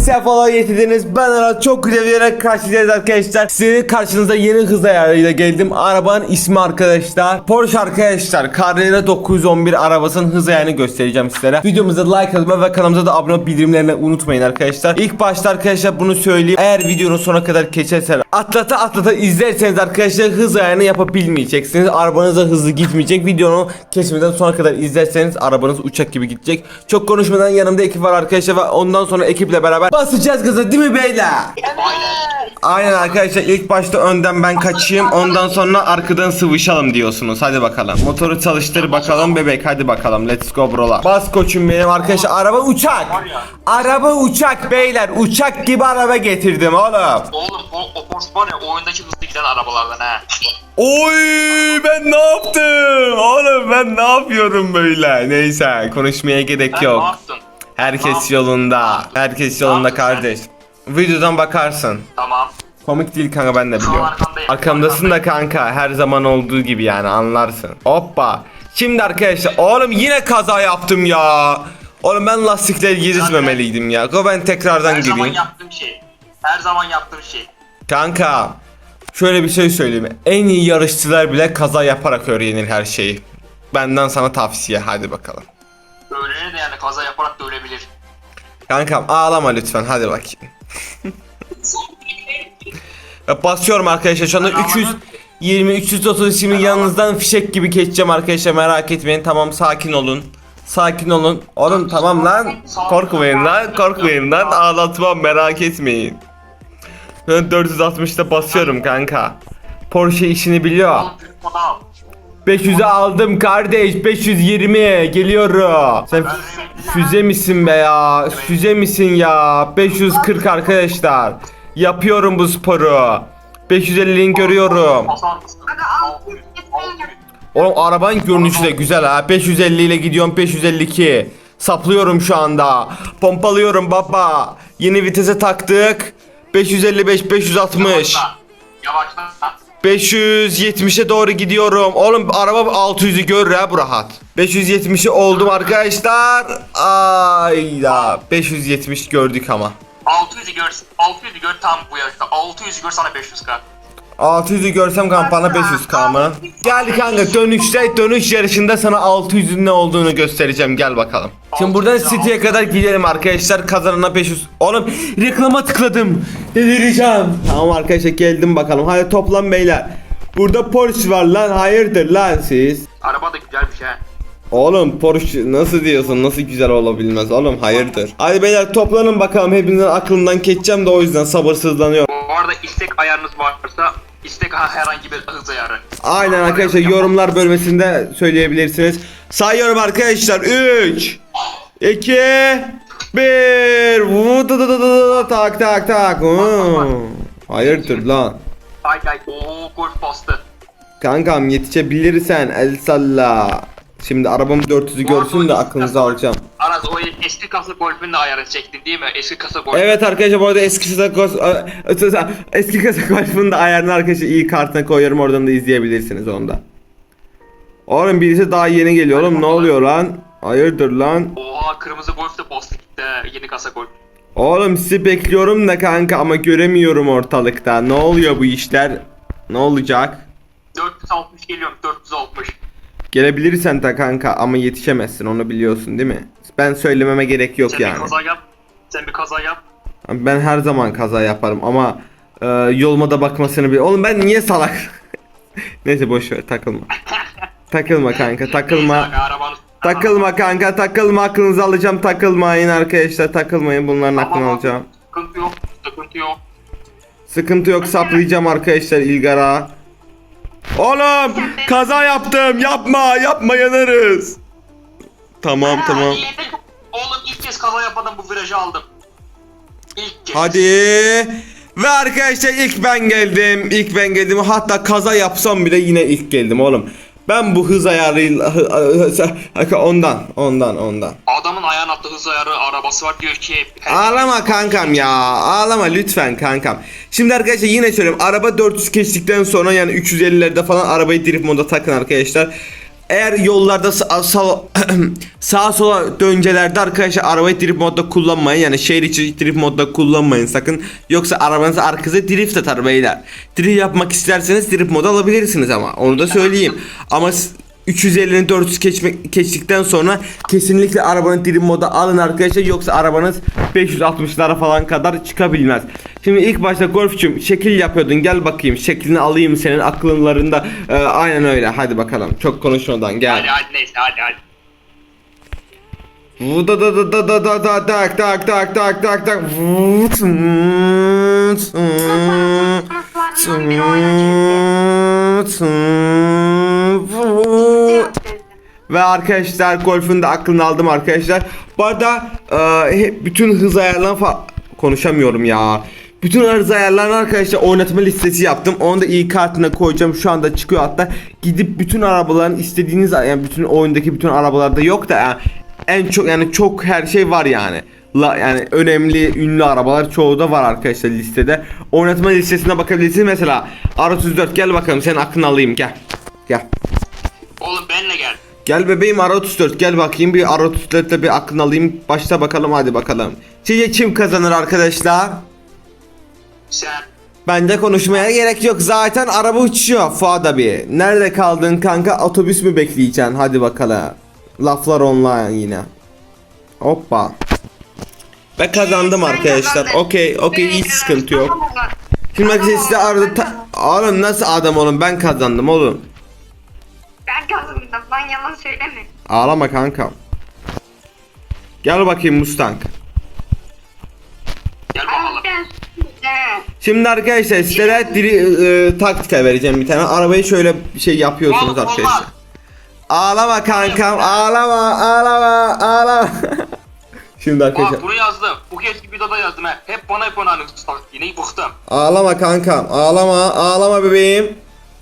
sefalar getirdiniz. Ben Arat çok güzel bir yere karşılayacağız arkadaşlar. Sizin karşınızda yeni hız ayarıyla geldim. Arabanın ismi arkadaşlar. Porsche arkadaşlar. Carrera 911 arabasının hız ayarını göstereceğim sizlere. Videomuza like atmayı ve kanalımıza da abone olup bildirimlerini unutmayın arkadaşlar. İlk başta arkadaşlar bunu söyleyeyim. Eğer videonun sonuna kadar geçersen atlata atlata izlerseniz arkadaşlar hız ayarını yapabilmeyeceksiniz. Arabanız da hızlı gitmeyecek. Videonu kesmeden sonuna kadar izlerseniz arabanız uçak gibi gidecek. Çok konuşmadan yanımda ekip var arkadaşlar ve ondan sonra ekiple beraber basacağız gaza değil mi beyler? Aynen arkadaşlar ilk başta önden ben kaçayım ondan sonra arkadan sıvışalım diyorsunuz. Hadi bakalım. Motoru çalıştır bakalım bebek hadi bakalım. Let's go brola. Bas koçum benim arkadaşlar araba uçak. Araba uçak beyler uçak gibi araba getirdim oğlum. Oğlum o, o Porsche var ya oyundaki hızlı giden arabalardan ha. Oy ben ne yaptım? Oğlum ben ne yapıyorum böyle? Neyse konuşmaya gerek Sen ne yok. yaptın? Herkes yolunda herkes yolunda kardeş Videodan bakarsın Tamam. Komik değil kanka ben de biliyorum. Arkamdasın da kanka her zaman olduğu gibi yani anlarsın. Hoppa. Şimdi arkadaşlar oğlum yine kaza yaptım ya. Oğlum ben lastikleri gezmemeliydim ya. Go ben tekrardan Her zaman gireyim. yaptığım şey. Her zaman yaptığım şey. Kanka şöyle bir şey söyleyeyim. En iyi yarışçılar bile kaza yaparak öğrenir her şeyi. Benden sana tavsiye hadi bakalım. Kaza yaparak da ölebilir. Kankam ağlama lütfen hadi bakayım. Ya basıyorum arkadaşlar şu anda 320 330 şimdi yanınızdan fişek gibi geçeceğim arkadaşlar merak etmeyin tamam sakin olun. Sakin olun. Oğlum tamam lan. Korkmayın lan. Korkmayın lan. Ağlatmam merak etmeyin. Ben 460'da basıyorum kanka. Porsche işini biliyor. Oğlum al. 500'e aldım kardeş. 520 geliyorum. Sen füze misin be ya? Füze misin ya? 540 arkadaşlar. Yapıyorum bu sporu. 550'in görüyorum. Basar mısın? 600, 600. Oğlum arabanın görünüşü de güzel ha. 550 ile gidiyorum 552. Saplıyorum şu anda. Pompalıyorum baba. Yeni vitese taktık. 555 560. Yavaşla. Yavaşla. 570'e doğru gidiyorum. Oğlum araba 600'ü görür ha bu rahat. 570'i oldum arkadaşlar. Ayda 570 gördük ama. 600'ü gör. 600'ü gör tam bu yaşta. 600'ü gör sana 500k. 600'ü görsem kampana 500k mı? Gel kanka dönüşte dönüş yarışında sana 600'ün ne olduğunu göstereceğim gel bakalım. Şimdi buradan City'ye kadar gidelim arkadaşlar kazanana 500. Oğlum reklama tıkladım. Delireceğim. Tamam arkadaşlar geldim bakalım. Hadi toplan beyler. Burada Porsche var lan hayırdır lan siz? Araba da güzelmiş ha. Oğlum Porsche nasıl diyorsun nasıl güzel olabilmez oğlum hayırdır. Hadi beyler toplanın bakalım hepinizin aklından geçeceğim de o yüzden sabırsızlanıyorum. Bu arada istek ayarınız varsa istek ha- herhangi bir hız ayarı. Aynen arkadaşlar yorumlar bölmesinde söyleyebilirsiniz. Sayıyorum arkadaşlar 3 2 1 Vududududu, Tak tak tak. Hayırdır lan Ay ay ooo golf bastı. Kankam yetişebilirsen el salla Şimdi arabamı 400'ü görsün de aklınızı alacağım Aras o eski kasa golfün de ayarını çektin değil mi? Eski kasa golf. Evet arkadaşlar bu arada eski kasa gos- eski kasa golfünün de ayarını arkadaşlar iyi kartına koyuyorum oradan da izleyebilirsiniz onda. Oğlum birisi daha yeni geliyor oğlum ne oluyor lan? Hayırdır lan? Oha kırmızı golf de bastı gitti. Yeni kasa golf. Oğlum sizi bekliyorum da kanka ama göremiyorum ortalıkta. Ne oluyor bu işler? Ne olacak? 460 geliyorum 460. Gelebilirsen de kanka ama yetişemezsin onu biliyorsun değil mi? Ben söylememe gerek yok Sen bir yani. kaza yap. Sen bir kaza yap. Ben her zaman kaza yaparım ama e, yoluma da bakmasını bil. Oğlum ben niye salak? Neyse boş ver takılma. Takılma kanka takılma. Takılma kanka takılma aklınızı alacağım takılmayın arkadaşlar takılmayın bunların aklını tamam. alacağım. Sıkıntı yok. Sıkıntı yok. Sıkıntı yok saplayacağım arkadaşlar ilgara. Oğlum kaza yaptım yapma yapma yanarız. Tamam tamam. İlk- Oğlum ilk kez kaza yapmadan bu virajı aldım. İlk kez. Hadi. Ve arkadaşlar ilk ben geldim. İlk ben geldim. Hatta kaza yapsam bile yine ilk geldim oğlum. Ben bu hız ayarıyla ondan ondan ondan. Adamın ayağın attığı hız ayarı arabası var diyor ki. Ağlama kankam ya. Ağlama lütfen kankam. Şimdi arkadaşlar yine söyleyeyim. Araba 400 geçtikten sonra yani 350'lerde falan arabayı drift moda takın arkadaşlar. Eğer yollarda sa- sa- sağa sola döncelerde arkadaşlar arabayı drift modda kullanmayın. Yani şehir içi drift modda kullanmayın sakın. Yoksa arabanız arkası drift atar beyler. Drift yapmak isterseniz drift modu alabilirsiniz ama onu da söyleyeyim. Ama s- 350'nin 400 geçmek, geçtikten sonra kesinlikle arabanın drift moda alın arkadaşlar yoksa arabanız 560'lara falan kadar çıkabilmez. Şimdi ilk başta golfçüm şekil yapıyordun gel bakayım şeklini alayım senin aklınlarında Ee, aynen öyle hadi bakalım çok konuşmadan gel. Hadi hadi neyse hadi hadi. Da da da da da da da tak tak tak tak tak tak Ve arkadaşlar golfün de aklını aldım arkadaşlar. Bu arada e, bütün hız ayarlarını fa- konuşamıyorum ya. Bütün hız ayarlarını arkadaşlar oynatma listesi yaptım. Onu da iyi kartına koyacağım. Şu anda çıkıyor hatta. Gidip bütün arabaların istediğiniz yani bütün oyundaki bütün arabalarda yok da yani en çok yani çok her şey var yani. Yani önemli ünlü arabalar çoğu da var arkadaşlar listede. Oynatma listesine bakabilirsiniz mesela. R34 gel bakalım senin aklını alayım gel. Gel. Oğlum benle gel. Gel bebeğim R34 gel bakayım bir R34'te bir aklını alayım. Başta bakalım hadi bakalım. Sizce kim kazanır arkadaşlar? Sen. Bence konuşmaya gerek yok. Zaten araba uçuyor Fuat abi. Nerede kaldın kanka? Otobüs mü bekleyeceksin? Hadi bakalım. Laflar online yine. Hoppa. Ben kazandım arkadaşlar. Okey, okey hiç sıkıntı yok. Şimdi bak size arada ta- Oğlum nasıl adam oğlum ben kazandım oğlum. Ben kazandım lan yalan söyleme. Ağlama kankam. Gel bakayım Mustang. Gel bakalım. ben. Şimdi arkadaşlar sizlere diri, e, taktika vereceğim bir tane. Arabayı şöyle bir şey yapıyorsunuz Oğlum, arkadaşlar. olmaz. Ağlama kankam, ağlama, ağlama, ağlama. Şimdi arkadaşlar. Bak bunu yazdım. Bu kez videoda yazdım he. Hep bana hep bana yine bıktım. Ağlama kankam, ağlama, ağlama bebeğim.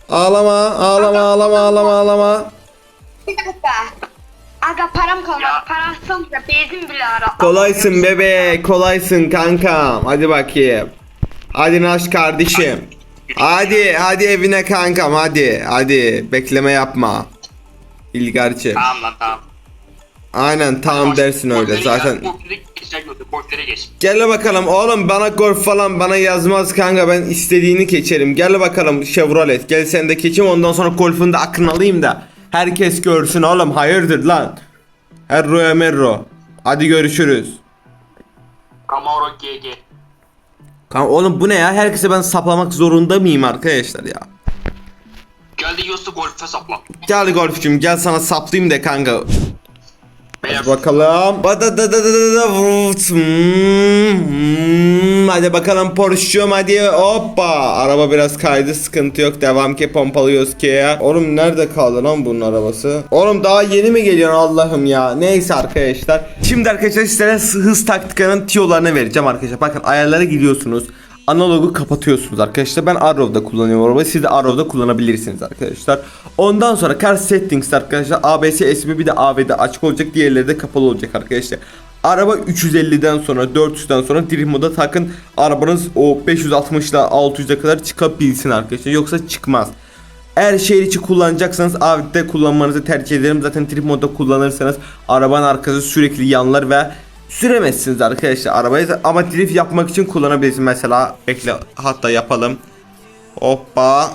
Ağlama, ağlama, ağlama, ağlama, ağlama. Bir dakika. Aga param kalmadı. Ya. Parasım da bezim bile ara. Kolaysın bebe, kolaysın kankam. Hadi bakayım. Hadi Naş kardeşim. Hadi, hadi evine kankam, hadi, hadi. Bekleme yapma. İlgarcı. Tamam lan tamam. Aynen tamam dersin öyle zaten. Gel bakalım oğlum bana golf falan bana yazmaz kanka ben istediğini geçerim. Gel bakalım Chevrolet gel sen de geçim ondan sonra golfün de aklını alayım da. Herkes görsün oğlum hayırdır lan. Herro merro. Hadi görüşürüz. Camaro GG. Kanka oğlum bu ne ya herkese ben saplamak zorunda mıyım arkadaşlar ya. Geldi Yosu golfe sapla. Gel golfçüm gel sana saplayayım de kanka. Beyler Bakalım. Hadi bakalım Porsche'cum hadi hoppa. Araba biraz kaydı sıkıntı yok. Devam ki pompalıyoruz ki. Oğlum nerede kaldı lan bunun arabası? Oğlum daha yeni mi geliyor Allah'ım ya. Neyse arkadaşlar. Şimdi arkadaşlar sizlere hız taktikanın tiyolarını vereceğim arkadaşlar. Bakın ayarlara gidiyorsunuz. Analogu kapatıyorsunuz arkadaşlar. Ben Arrow'da kullanıyorum arabayı. Siz de Arrow'da kullanabilirsiniz arkadaşlar. Ondan sonra Car Settings arkadaşlar ABS, SB bir de AV'de açık olacak. Diğerleri de kapalı olacak arkadaşlar. Araba 350'den sonra 400'den sonra drift moda takın. Arabanız o 560 ile 600'e kadar çıkabilsin arkadaşlar. Yoksa çıkmaz. Eğer şehir içi kullanacaksanız AV'de kullanmanızı tercih ederim. Zaten trip modda kullanırsanız arabanın arkası sürekli yanlar ve süremezsiniz arkadaşlar arabayı ama drift yapmak için kullanabilirsiniz mesela bekle hatta yapalım hoppa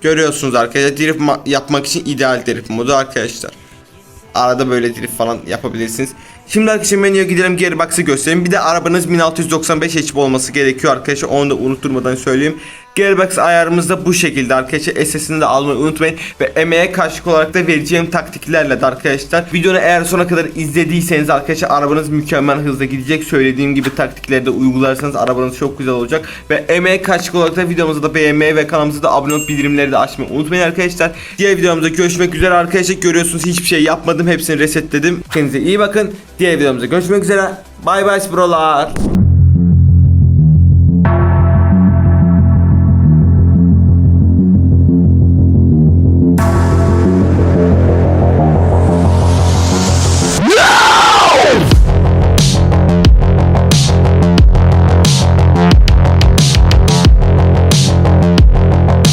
görüyorsunuz arkadaşlar drift ma- yapmak için ideal drift modu arkadaşlar arada böyle drift falan yapabilirsiniz Şimdi arkadaşlar menüye gidelim gearbox'ı göstereyim. Bir de arabanız 1695 HP olması gerekiyor arkadaşlar. Onu da unutturmadan söyleyeyim. Gearbox ayarımız da bu şekilde arkadaşlar. SS'ini de almayı unutmayın. Ve emeğe karşılık olarak da vereceğim taktiklerle de arkadaşlar. Videonu eğer sona kadar izlediyseniz arkadaşlar arabanız mükemmel hızla gidecek. Söylediğim gibi taktikleri de uygularsanız arabanız çok güzel olacak. Ve emeğe karşılık olarak da videomuzu da beğenmeyi ve kanalımıza da abone olup bildirimleri de açmayı unutmayın arkadaşlar. Diğer videomuzda görüşmek üzere arkadaşlar. Görüyorsunuz hiçbir şey yapmadım. Hepsini resetledim. Kendinize iyi bakın. Diğer videomuzda görüşmek üzere. Bye bye brolar.